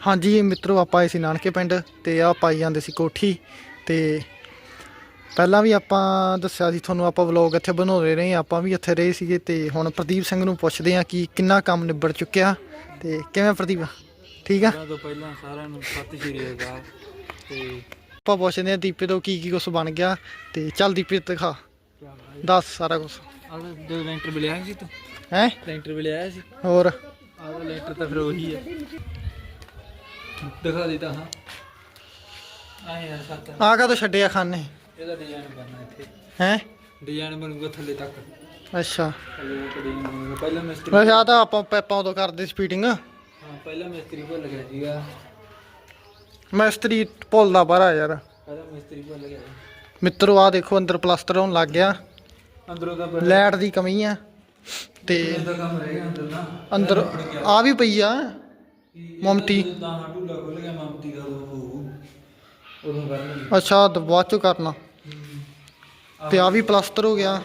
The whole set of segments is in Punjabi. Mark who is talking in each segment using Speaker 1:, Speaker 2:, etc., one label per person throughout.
Speaker 1: ਹਾਂਜੀ ਮਿੱਤਰੋ ਆਪਾਂ ਆਏ ਸੀ ਨਾਨਕੇ ਪਿੰਡ ਤੇ ਆ ਪਾਈ ਜਾਂਦੇ ਸੀ ਕੋਠੀ ਤੇ ਪਹਿਲਾਂ ਵੀ ਆਪਾਂ ਦੱਸਿਆ ਸੀ ਤੁਹਾਨੂੰ ਆਪਾਂ ਵਲੌਗ ਇੱਥੇ ਬਣਾਉਂਦੇ ਰਹੇ ਆਪਾਂ ਵੀ ਇੱਥੇ ਰਹੇ ਸੀਗੇ ਤੇ ਹੁਣ ਪ੍ਰਦੀਪ ਸਿੰਘ ਨੂੰ ਪੁੱਛਦੇ ਆ ਕਿ ਕਿੰਨਾ ਕੰਮ ਨਿਬੜ ਚੁੱਕਿਆ ਤੇ ਕਿਵੇਂ ਪ੍ਰਦੀਪ? ਠੀਕ ਆ?
Speaker 2: ਸਾਰਿਆਂ ਤੋਂ ਪਹਿਲਾਂ ਸਾਰਿਆਂ ਨੂੰ ਸਤਿ ਸ਼੍ਰੀ ਅਕਾਲ ਤੇ
Speaker 1: ਆਪਾਂ ਪੁੱਛਦੇ ਆ ਦੀਪੇ ਤੋਂ ਕੀ ਕੀ ਕੁਛ ਬਣ ਗਿਆ ਤੇ ਚੱਲ ਦੀਪੇ ਦਿਖਾ ਦੱਸ ਸਾਰਾ ਕੁਝ
Speaker 2: ਆਹ ਜੋ ਲੈਂਟਰ ਮਿਲਿਆ ਸੀ ਤੂੰ?
Speaker 1: ਹੈ?
Speaker 2: ਲੈਂਟਰ ਮਿਲਿਆ ਸੀ?
Speaker 1: ਹੋਰ?
Speaker 2: ਆਹ ਲੈਂਟਰ ਤਾਂ ਫਿਰ ਉਹੀ ਹੈ ਦਿਖਾ ਦਿੱਤਾ ਹਾਂ। ਆਏ ਯਾਰ ਸੱਤ।
Speaker 1: ਆ ਕਾ ਤੋਂ ਛੱਡਿਆ ਖਾਨੇ।
Speaker 2: ਇਹਦਾ ਡਿਜ਼ਾਈਨ ਬਣਨਾ ਇੱਥੇ।
Speaker 1: ਹੈ?
Speaker 2: ਡਿਜ਼ਾਈਨ ਬਣੂਗਾ ਥੱਲੇ ਤੱਕ।
Speaker 1: ਅੱਛਾ।
Speaker 2: ਥੱਲੇ ਤੱਕ ਡਿਜ਼ਾਈਨ ਬਣੂਗਾ। ਪਹਿਲਾਂ ਮਿਸਤਰੀ
Speaker 1: ਵੈਸੇ ਆ ਤਾਂ ਆਪਾਂ ਪੈਪਾਂ ਉਦੋਂ ਕਰਦੇ ਸਪੀਡਿੰਗ
Speaker 2: ਹਾਂ ਪਹਿਲਾਂ ਮਿਸਤਰੀ ਭੁੱਲ ਗਿਆ ਸੀਗਾ।
Speaker 1: ਮਿਸਤਰੀ ਭੁੱਲਦਾ ਬਾਰਾ ਯਾਰ।
Speaker 2: ਪਹਿਲਾਂ ਮਿਸਤਰੀ ਭੁੱਲ ਗਿਆ।
Speaker 1: ਮਿੱਤਰੋ ਆ ਦੇਖੋ ਅੰਦਰ ਪਲਾਸਟਰ ਹੋਣ ਲੱਗ ਗਿਆ।
Speaker 2: ਅੰਦਰੋਂ ਦਾ ਪਹਿਲਾਂ
Speaker 1: ਲਾਈਟ ਦੀ ਕਮੀ ਆ। ਤੇ
Speaker 2: ਦਾ ਕੰਮ ਰਹਿ ਗਿਆ ਅੰਦਰ ਨਾ।
Speaker 1: ਅੰਦਰ ਆ ਵੀ ਪਈ ਆ। ਮਮਟੀ
Speaker 2: ਤਾਂ ਢੂਲਾ ਖੁੱਲ ਗਿਆ ਮਮਤੀ ਦਾ ਉਹ ਉਦੋਂ ਕਰਨਗੇ
Speaker 1: ਅੱਛਾ ਤਾਂ ਬਾਅਦ ਚੋਂ ਕਰਨਾ ਤੇ ਆ ਵੀ ਪਲਾਸਟਰ ਹੋ ਗਿਆ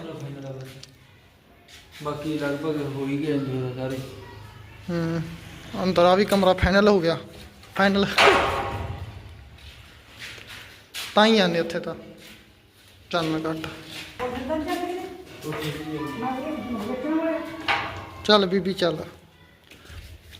Speaker 2: ਬਾਕੀ ਲਗਭਗ ਹੋ ਹੀ ਗਏ ਅੰਦਰ ਸਾਰੇ
Speaker 1: ਹੂੰ ਅੰਦਰ ਆ ਵੀ ਕਮਰਾ ਫਾਈਨਲ ਹੋ ਗਿਆ ਫਾਈਨਲ ਤਾਂ ਹੀ ਆਨੇ ਉੱਥੇ ਤਾਂ ਚੱਲ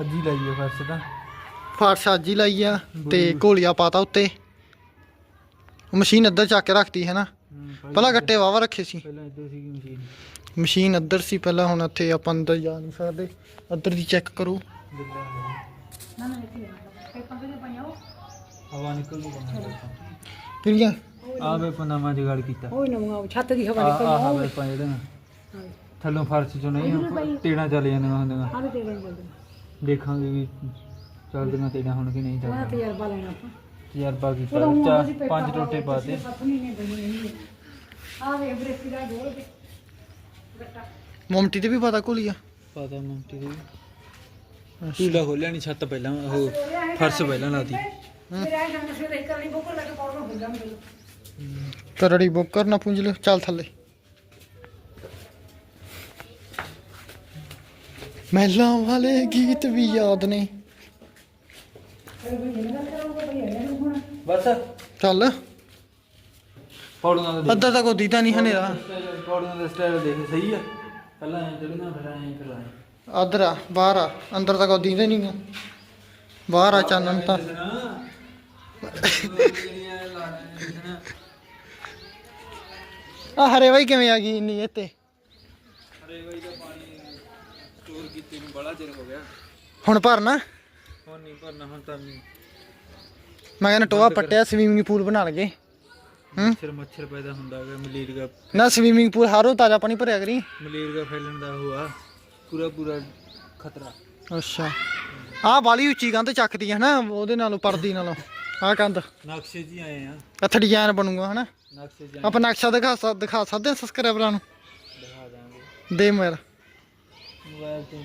Speaker 2: ਅੱਜ ਹੀ ਲਾਈਏ ਫਰਸ਼ ਤਾਂ।
Speaker 1: ਫਰਸ਼ ਅੱਜ ਹੀ ਲਾਈ ਆ ਤੇ ਘੋਲੀਆ ਪਾਤਾ ਉੱਤੇ। ਮਸ਼ੀਨ ਅੱਧਰ ਚੱਕ ਕੇ ਰੱਖਤੀ ਹੈ ਨਾ। ਪਹਿਲਾਂ ਗੱਟੇ ਵਾਵਾ ਰੱਖੇ ਸੀ।
Speaker 2: ਪਹਿਲਾਂ ਇੱਧਰ ਸੀਗੀ ਮਸ਼ੀਨ।
Speaker 1: ਮਸ਼ੀਨ ਅੱਧਰ ਸੀ ਪਹਿਲਾਂ ਹੁਣ ਇੱਥੇ ਆਪਾਂ ਅੰਦਰ ਜਾ ਨਹੀਂ ਸਕਦੇ। ਅੱਧਰ ਦੀ ਚੈੱਕ ਕਰੋ।
Speaker 2: ਹਵਾ ਨਿਕਲ ਨੂੰ ਬਣਾ
Speaker 1: ਕਿਹੜੀਆਂ?
Speaker 2: ਆ ਵੇ ਪਨਾਮਾ ਜਗਾੜ ਕੀਤਾ।
Speaker 3: ਉਹ ਨਵਾਂ ਛੱਤ ਦੀ ਹਵਾ
Speaker 2: ਆ
Speaker 3: ਨਿਕਲ
Speaker 2: ਆ ਵੇ ਪਾ ਇਹਦੇ ਨਾਲ। ਥੱਲੋਂ ਫਰਸ਼ ਚੋਂ ਨਹੀਂ ਟੇੜਾ ਚੱਲ ਜਾਂਦੀਆਂ ਹੁੰਦੀਆਂ।
Speaker 3: ਆਹ ਤੇ ਲੈਣ ਜਾਂਦੇ
Speaker 2: ਦੇਖਾਂਗੇ ਵੀ ਚੱਲਦੀਆਂ ਟੇੜਾ ਹੁਣ ਕਿ ਨਹੀਂ
Speaker 3: ਉਹਦਾ
Speaker 2: ਚੱਲਦੀਆਂ
Speaker 3: ਤਜਰਬਾ ਲੈਣਾ ਆਪਾਂ।
Speaker 2: ਤਜਰਬਾ ਕੀਤਾ
Speaker 3: ਉਹਦਾ ਹੁਣ
Speaker 2: ਚਾਰ
Speaker 3: ਅਸੀਂ ਪੇਪਰ
Speaker 2: ਪੰਜ ਟੋਟੇ ਪਾਤੇ
Speaker 3: ਸੱਤ ਮਹੀਨੇ ਬਣੀ ਨਹੀਂ ਆ ਵੇ ਬ੍ਰੇਕ ਦਾ ਢੋਲ ਕੇ ਗੱਟਾ
Speaker 1: ਮਮਟੀ ਤੇ ਵੀ ਪਤਾ ਘੋਲੀਆ?
Speaker 2: ਪਤਾ ਮੰਟੀ ਦੇ ਟੂਲਾ ਖੋਲਿਆ ਨਹੀਂ ਛੱਤ ਪਹਿਲਾਂ ਉਹ ਫਰਸ਼ ਪਹਿਲਾਂ ਲਾਤੀ।
Speaker 3: ਫਿਰ ਆਏ ਜਾਂਦੇ ਫਿਰ ਇੱਕ ਕਰਨੀ ਬੋਕਰ ਲੱਗੇ ਪੌੜੋਂ ਹੋ ਜਾਂਦੇ
Speaker 1: ਕਰੜੀ ਬੁੱਕ ਕਰਨਾ ਪੁੰਜ ਲਿਓ ਚੱਲ ਥੱਲੇ। ਮਹਿਲਾਂ ਵਾਲੇ ਗੀਤ ਵੀ ਯਾਦ ਨੇ
Speaker 2: ਬਸ
Speaker 1: ਚੱਲ
Speaker 2: ਪੌੜੀਆਂ ਦਾ
Speaker 1: ਅੱਧਾ ਤਾਂ ਕੋਈ ਦੀਦਾ ਨਹੀਂ ਹਨੇਰਾ
Speaker 2: ਦੇਖ ਪੌੜੀਆਂ ਦਾ ਸਟਾਈਲ ਦੇਖ ਸਹੀ ਆ ਪਹਿਲਾਂ ਐਂ ਚੜਨਾ ਫਿਰ ਐਂ ਫਿਰ ਐਂ
Speaker 1: ਅਦਰ ਆ ਬਾਹਰ ਆ ਅੰਦਰ ਤਾਂ ਕੋਈ ਦੀਦਾ ਨਹੀਂ ਗਾ ਬਾਹਰ ਆ ਚਾਨਣ ਤਾਂ ਆ ਹਰੇ ਬਾਈ ਕਿਵੇਂ ਆ ਗਈ ਇੰਨੀ ਇੱਥੇ
Speaker 2: ਅਰੇ ਬਾਈ ਦਾ ਪਾਣੀ ਸਟੋਰ ਕੀਤੇ ਨੂੰ ਬੜਾ ਚਿਰ ਹੋ ਗਿਆ।
Speaker 1: ਹੁਣ ਭਰਨਾ?
Speaker 2: ਹੁਣ ਨਹੀਂ ਭਰਨਾ ਹੁਣ ਤਾਂ
Speaker 1: ਮੈਂ ਕਹਿੰਦਾ ਟੋਆ ਪੱਟਿਆ ਸਵੀਮਿੰਗ ਪੂਲ ਬਣਾ ਲਗੇ ਹੂੰ?
Speaker 2: ਮੱਛਰ ਮੱਛਰ ਪੈਦਾ ਹੁੰਦਾ ਹੈਗਾ ਮਲੇਰੀਆ
Speaker 1: ਨਾ ਸਵੀਮਿੰਗ ਪੂਲ ਹਾਰੋ ਤਾਜ਼ਾ ਪਾਣੀ ਭਰਿਆ ਕਰੀ।
Speaker 2: ਮਲੇਰੀਆ ਫੈਲਣ ਦਾ ਹੋਆ ਪੂਰਾ ਪੂਰਾ ਖਤਰਾ।
Speaker 1: ਅੱਛਾ। ਆਹ ਬਾਲੀ ਉੱਚੀ ਕੰਧ ਚੱਕਦੀ ਹੈ ਨਾ ਉਹਦੇ ਨਾਲੋਂ ਪਰਦੀ ਨਾਲੋਂ। ਆਹ ਕੰਧ।
Speaker 2: ਨਕਸ਼ੇ ਹੀ ਆਏ ਆ।
Speaker 1: ਇੱਥੇ ਡਿਜ਼ਾਈਨ ਬਣੂਗਾ ਹਨਾ?
Speaker 2: ਨਕਸ਼ੇ 'ਚ
Speaker 1: ਆਪਾਂ ਨਕਸ਼ਾ ਦਿਖਾ ਦਿਖਾ ਸਕਦੇ ਹਾਂ ਸਬਸਕ੍ਰਾਈਬਰਾਂ ਨੂੰ?
Speaker 2: ਦਿਖਾ ਦਾਂਗੇ।
Speaker 1: ਦੇ ਮੇਰ
Speaker 2: ਮੋਬਾਈਲ ਤੇ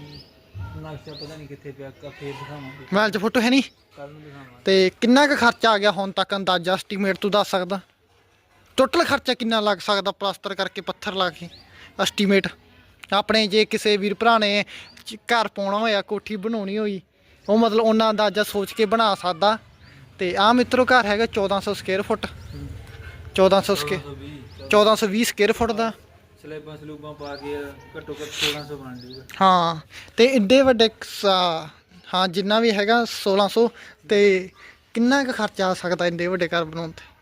Speaker 2: ਨਕਸ਼ਾ ਪਤਾ ਨਹੀਂ ਕਿੱਥੇ ਪਿਆ ਕਾ ਫੇਰ ਦਿਖਾਵਾਂਗੇ।
Speaker 1: ਮੋਬਾਈਲ 'ਚ ਫੋਟੋ ਹੈ ਨਹੀਂ?
Speaker 2: ਕੱਲ ਨੂੰ ਦਿਖਾਵਾਂਗੇ।
Speaker 1: ਤੇ ਕਿੰਨਾ ਕੁ ਖਰਚਾ ਆ ਗਿਆ ਹੁਣ ਤੱਕ ਅੰਦਾਜ਼ਾ ਐਸਟੀਮੇਟ ਤੂੰ ਦੱਸ ਸਕਦਾ? ਟੋਟਲ ਖਰਚਾ ਕਿੰਨਾ ਲੱਗ ਸਕਦਾ ਪਲਾਸਟਰ ਕਰਕੇ ਪੱਥਰ ਲਾ ਕੇ? ਐਸਟੀਮੇਟ ਆਪਣੇ ਜੇ ਕਿਸੇ ਵੀਰ ਭਰਾ ਨੇ ਚ- ਘਰ ਪਾਉਣਾ ਹੋਇਆ ਕੋਠੀ ਬਣਾਉਣੀ ਹੋਈ ਉਹ ਮਤਲਬ ਉਹਨਾਂ ਅੰਦਾਜ਼ਾ ਸੋਚ ਕੇ ਬਣਾ ਸਕਦਾ। ਤੇ ਆ ਮਿੱਤਰੋ ਘਰ ਹੈਗਾ 1400 square foot 1400 square 1420 square foot ਦਾ।
Speaker 2: ਸਲੇਬਾਂ ਸਲੂਬਾਂ ਪਾ ਕੇ ਘੱਟੋ ਘੱਟ 1600 ਬਣ ਜੂਗਾ
Speaker 1: ਹਾਂ ਤੇ ਇੱਡੇ ਵੱਡੇ ਸ- ਹਾਂ ਜਿੰਨਾ ਵੀ ਹੈਗਾ 1600 ਤੇ ਕਿੰਨਾ ਕੁ ਖਰਚਾ ਆ ਸਕਦਾ ਇੰਨੇ ਵੱਡੇ ਘਰ ਬਣਾਉਣ ਤੇ?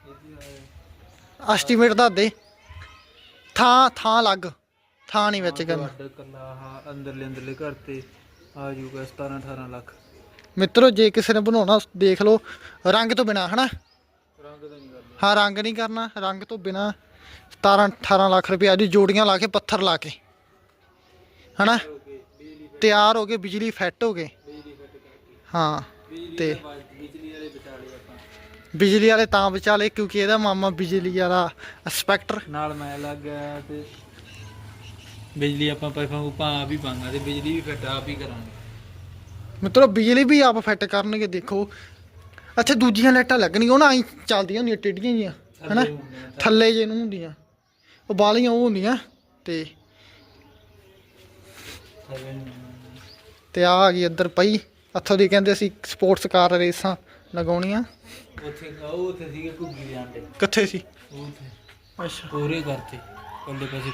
Speaker 1: ਐਸਟੀਮੇਟ ਦੱਸ ਦੇ। ਥਾਂ ਥਾਂ ਲੱਗ ਥਾਂ ਨਹੀਂ ਵਿੱਚ
Speaker 2: ਕੱਲਾ ਆਹ ਅੰਦਰਲੇ ਅੰਦਰਲੇ ਘਰ ਤੇ ਆ ਜੂਗਾ 17 18 ਲੱਖ।
Speaker 1: ਮਿੱਤਰੋ ਜੇ ਕਿਸੇ ਨੇ ਬਣਾਉਣਾ ਦੇਖ ਲਓ ਰੰਗ ਤੋਂ ਬਿਨਾ ਹਨਾ?
Speaker 2: ਰੰਗ ਤਾਂ ਨਹੀਂ ਕਰਨਾ।
Speaker 1: ਹਾਂ ਰੰਗ ਨਹੀਂ ਕਰਨਾ ਰੰਗ ਤੋਂ ਬਿਨਾ 17 18 ਲੱਖ ਰੁਪਏ ਦੀ ਜੋੜੀਆਂ ਲਾ ਕੇ ਪੱਥਰ ਲਾ ਕੇ। ਹਨਾ? ਤਿਆਰ ਹੋ ਕੇ ਬਿਜਲੀ ਫਿੱਟ ਹੋ ਗਏ। ਹਾਂ ਤੇ
Speaker 2: ਬਿਜਲੀ ਵਾਲੇ
Speaker 1: ਤਾਂ ਵਿਚਾਲੇ ਕਿਉਂਕਿ ਇਹਦਾ ਮਾਮਾ ਬਿਜਲੀ ਵਾਲਾ ਇੰਸਪੈਕਟਰ।
Speaker 2: ਨਾਲ ਮੈਂ ਲੱਗ ਗਿਆ ਤੇ ਬਿਜਲੀ ਆਪਾਂ ਪਾਈਪਾਂ ਪੂਪਾਂ ਆਪ ਹੀ ਪਾਵਾਂਗੇ ਤੇ ਬਿਜਲੀ ਵੀ ਫਿੱਟ ਆਪ ਹੀ ਕਰਾਂਗੇ।
Speaker 1: ਮਤਲਬ ਬਿਜਲੀ ਵੀ ਆਪ ਫਿੱਟ ਕਰਨਗੇ ਦੇਖੋ। ਅੱਛਾ ਦੂਜੀਆਂ ਲਾਈਟਾਂ ਲੱਗਣਗੀਆਂ ਉਹਨਾਂ ਆਈ ਚੱਲਦੀਆਂ ਹੁੰਦੀਆਂ ਟੇਡੀਆਂ ਜੀਆਂ ਹਨਾ?
Speaker 2: ਥੱਲੇ
Speaker 1: ਜੇ ਨੂੰ ਹੁੰਦੀਆਂ। ਉਹ ਬਾਲੀਆਂ ਉਹ ਹੁੰਦੀਆਂ ਤੇ। ਤੇ ਆ ਆ ਗਈ ਇੱਧਰ ਪਈ। ਇੱਥੋਂ ਦੀ ਕਹਿੰਦੇ ਸੀ ਸਪੋਰਟਸ ਕਾਰ ਰੇਸਾਂ ਲਗਾਉਣੀਆਂ।
Speaker 2: ਉੱਥੇ ਉਹ ਉੱਥੇ ਸੀਗੇ ਘੁੱਗੀ ਦੇ ਆਂਡੇ
Speaker 1: ਕਿੱਥੇ ਸੀ?
Speaker 2: ਉੱਥੇ।
Speaker 1: ਅੱਛਾ।
Speaker 2: ਪੂਰੇ ਕਰਤੇ ਉਹਦੇ ਪਾਸੇ